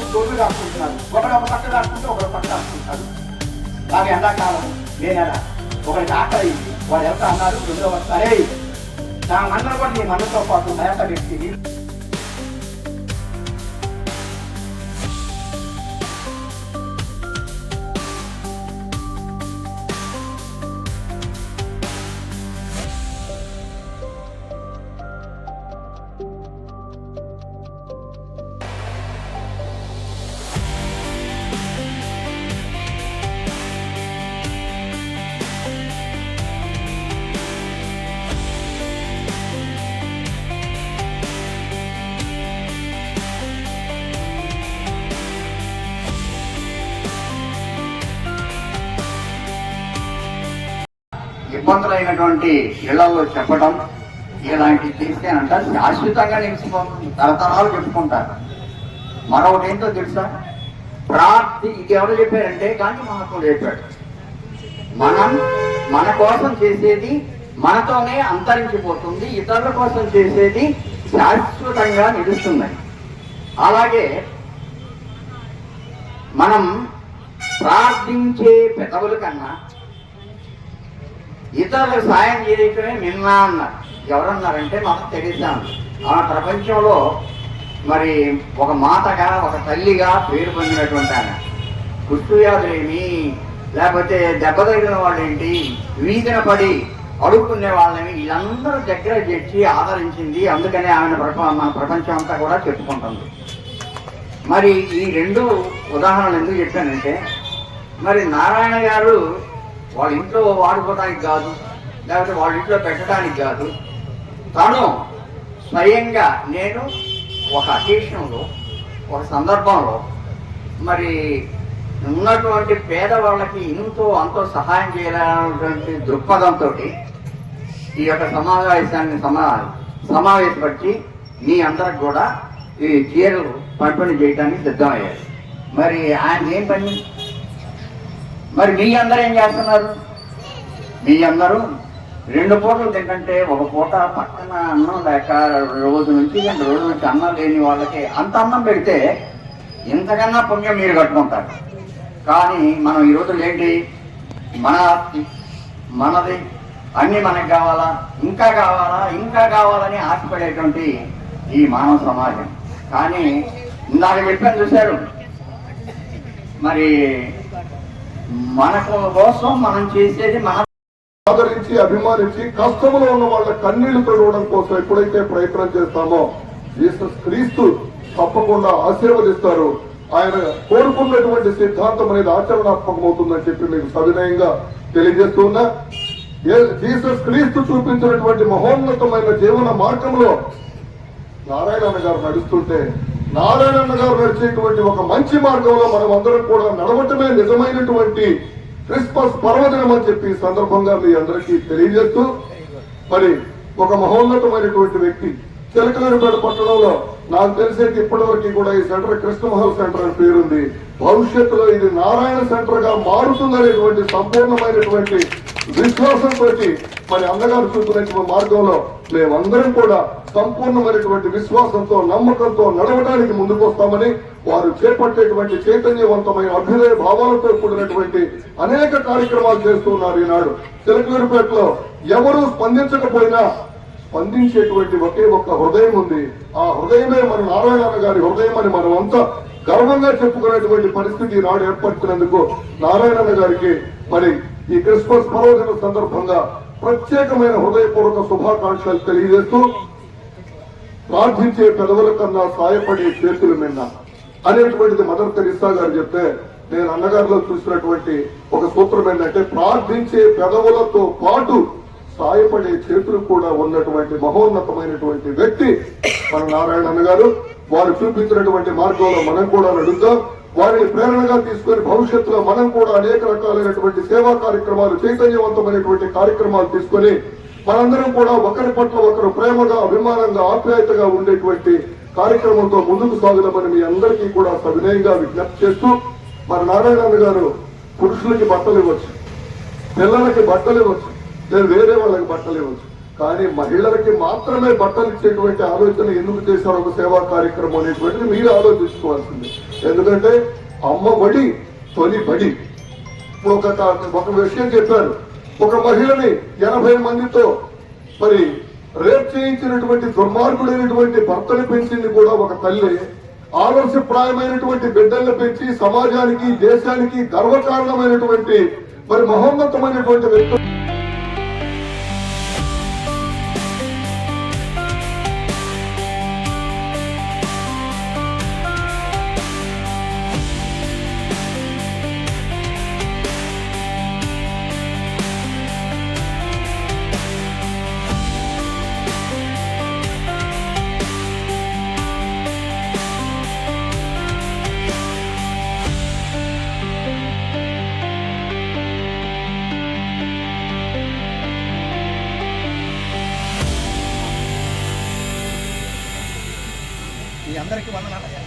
వచ్చి దొడ్లు రాసుకుంటున్నారు ఒకడు ఒక పక్క రాసుకుంటే ఒకడు పక్క రాసుకుంటారు బాగా ఎండాకాలం నేను ఎలా ఒకరికి ఆకలి వాడు ఎంత అన్నారు రెండో వస్తారే నా మన్నలు కూడా నీ మన్నతో పాటు మేత వ్యక్తిని ఇబ్బందులైనటువంటి ఇళ్ళలో చెప్పడం ఇలాంటివి చేస్తేనంట శాశ్వతంగా నిలిచిపోతుంది తరతరాలు చెప్పుకుంటారు. మరొకటి ఏంటో తెలుసా? ప్రార్థి ఇది ఎవరు చెప్పారంటే గాంధీ మహాత్ముడు చెప్పాడు. మనం మన కోసం చేసేది మనతోనే అంతరించిపోతుంది ఇతరుల కోసం చేసేది శాశ్వతంగా నిలుస్తుందని అలాగే మనం ప్రార్థించే పెదవుల కన్నా ఇతరులకు సాయం చేయటమే నిన్న అన్నారు. ఎవరన్నారంటే మనకు తెలిసాను ఆ ప్రపంచంలో మరి ఒక మాతగా ఒక తల్లిగా పేరు పొందినటువంటి ఆయన. కుష్ఠవ్యాధులేమి లేకపోతే దెబ్బ తగిలిన వాళ్ళు ఏంటి వీధిన పడి అడుక్కునే వాళ్ళని వీళ్ళందరూ దగ్గర చేర్చి ఆదరించింది. అందుకనే ఆమె ప్రప మన ప్రపంచం అంతా కూడా చెప్పుకుంటుంది. మరి ఈ రెండు ఉదాహరణలు ఎందుకు చెప్పానంటే మరి నారాయణ గారు వాళ్ళ ఇంట్లో వాడుకోవడానికి కాదు లేకపోతే వాళ్ళ ఇంట్లో పెట్టడానికి కాదు. తను స్వయంగా నేను ఒక అకేషన్లో ఒక సందర్భంలో మరి ఉన్నటువంటి పేదవాళ్ళకి ఇంతో అంతో సహాయం చేయాలనేటువంటి దృక్పథంతో ఈ యొక్క సమావేశాన్ని సమా సమావేశపరిచి మీ అందరికి కూడా ఈ చీరలు పంపిణీ చేయడానికి సిద్ధమయ్యారు. మరి ఆయన ఏం పని? మరి మీ అందరూ ఏం చేస్తున్నారు? మీ అందరూ రెండు పూటలు తింటే ఒక పూట పక్కన అన్నం లేక రోజు నుంచి రెండు రోజుల నుంచి అన్నం లేని వాళ్ళకి అంత అన్నం పెడితే ఇంతకన్నా పుణ్యం మీరు కట్టుకుంటారు. కానీ మనం ఈ రోజులు ఏంటి? మన ఆస్తి మనది అన్నీ మనకు కావాలా? ఇంకా కావాలా? ఇంకా కావాలని ఆశపడేటువంటి ఈ మానవ సమాజం. కానీ ఇందాక చెప్పాను చూశారు. మరి మనకు కోసం మనం చేసేది మన ఆదరించి అభిమానించి కష్టంలో ఉన్న వాళ్ళ కన్నీళ్ళు తొడవడం కోసం ఎప్పుడైతే ప్రయత్నం చేస్తామో జీసస్ క్రీస్తు తప్పకుండా ఆశీర్వదిస్తారు. ఆయన కోరుకున్నటువంటి సిద్ధాంతం అనేది ఆచరణాత్మకమవుతుందని చెప్పి మీకు సవినయంగా తెలియజేస్తున్నా ఏ- జీసస్ క్రీస్తు చూపించినటువంటి మహోన్నతమైన జీవన మార్గంలో నారాయణ గారు నడుస్తుంటే నారాయణన్న గారు నడిచేటువంటి ఒక మంచి మార్గంలో మనం అందరం కూడా నడవటమే నిజమైనటువంటి క్రిస్మస్ పర్వదినం అని చెప్పి సందర్భంగా మీ అందరికీ తెలియజేస్తూ మరి ఒక మహోన్నతమైనటువంటి వ్యక్తి చిలకలూరుపేట పట్టణంలో నాకు తెలిసేది ఇప్పటి వరకు కూడా ఈ సెంటర్ కృష్ణమహల్ సెంటర్ అని పేరుంది. భవిష్యత్తులో ఇది నారాయణ సెంటర్గా మారుతుందనేటువంటి సంపూర్ణమైనటువంటి విశ్వాసంతో మరి అన్నగారు చూపినటువంటి మార్గంలో మేమందరం కూడా సంపూర్ణమైనటువంటి విశ్వాసంతో నమ్మకంతో నడవడానికి ముందుకు వస్తామని వారు చేపట్టేటువంటి చైతన్యవంతమైన అభ్యుదయ భావాలతో కూడినటువంటి అనేక కార్యక్రమాలు చేస్తున్నారు ఈనాడు. చిలకలూరుపేటలో ఎవరూ స్పందించకపోయినా స్పందించేటువంటి ఒకే ఒక్క హృదయం ఉంది. ఆ హృదయమే మన నారాయణ గారి హృదయం అని మనం అంతా గర్వంగా చెప్పుకునేటువంటి పరిస్థితి ఈనాడు ఏర్పడుతున్నందుకు నారాయణ గారికి మరి ఈ క్రిస్మస్ పర్వదిన సందర్భంగా ప్రత్యేకమైన హృదయపూర్వక శుభాకాంక్షలు తెలియజేస్తూ ప్రార్థించే పెదవుల కన్నా సాయపడే చేతులు మిన్న అనేటువంటిది మదర్ తెరిసా గారు చెప్తే నేను అన్నగారిలో చూసినటువంటి ఒక సూత్రం ఏంటంటే ప్రార్థించే పెదవులతో పాటు సాయపడే చేతులు కూడా ఉన్నటువంటి మహోన్నతమైనటువంటి వ్యక్తి మన నారాయణ అన్నగారు వారు చూపించినటువంటి మార్గంలో మనం కూడా నడుద్దాం. వారిని ప్రేరణగా తీసుకొని భవిష్యత్తులో మనం కూడా అనేక రకాలైనటువంటి సేవా కార్యక్రమాలు చైతన్యవంతమైనటువంటి కార్యక్రమాలు తీసుకొని మనందరం కూడా ఒకరి పట్ల ఒకరు ప్రేమగా అభిమానంగా ఆప్యాయతగా ఉండేటువంటి కార్యక్రమంతో ముందుకు సాగుదామని మీ అందరికీ కూడా సవినయంగా విజ్ఞప్తి చేస్తూ మన నారాయణ గారు పురుషులకి బట్టలు ఇవ్వచ్చు పిల్లలకి బట్టలు ఇవ్వచ్చు లేదు వేరే వాళ్ళకి బట్టలు ఇవ్వచ్చు. కానీ మహిళలకి మాత్రమే బట్టలు ఇచ్చేటువంటి ఆలోచన ఎందుకు చేశారు ఒక సేవా కార్యక్రమం అనేటువంటిది మీరు ఆలోచించుకోవాల్సింది. ఎందుకంటే అమ్మ బడి తొలి బడి. ఇప్పుడు ఒక ఒక విషయం చెప్పారు. ఒక మహిళని ఎనభై మందితో మరి రేప్ చేయించినటువంటి దుర్మార్గుడైనటువంటి భర్తని పెంచింది కూడా ఒక తల్లి. ఆదర్శప్రాయమైనటువంటి బిడ్డల్ని పెంచి సమాజానికి దేశానికి గర్వకారణమైనటువంటి మరి మహోన్నతమైనటువంటి వ్యక్తులు అందరికీ వందనాలు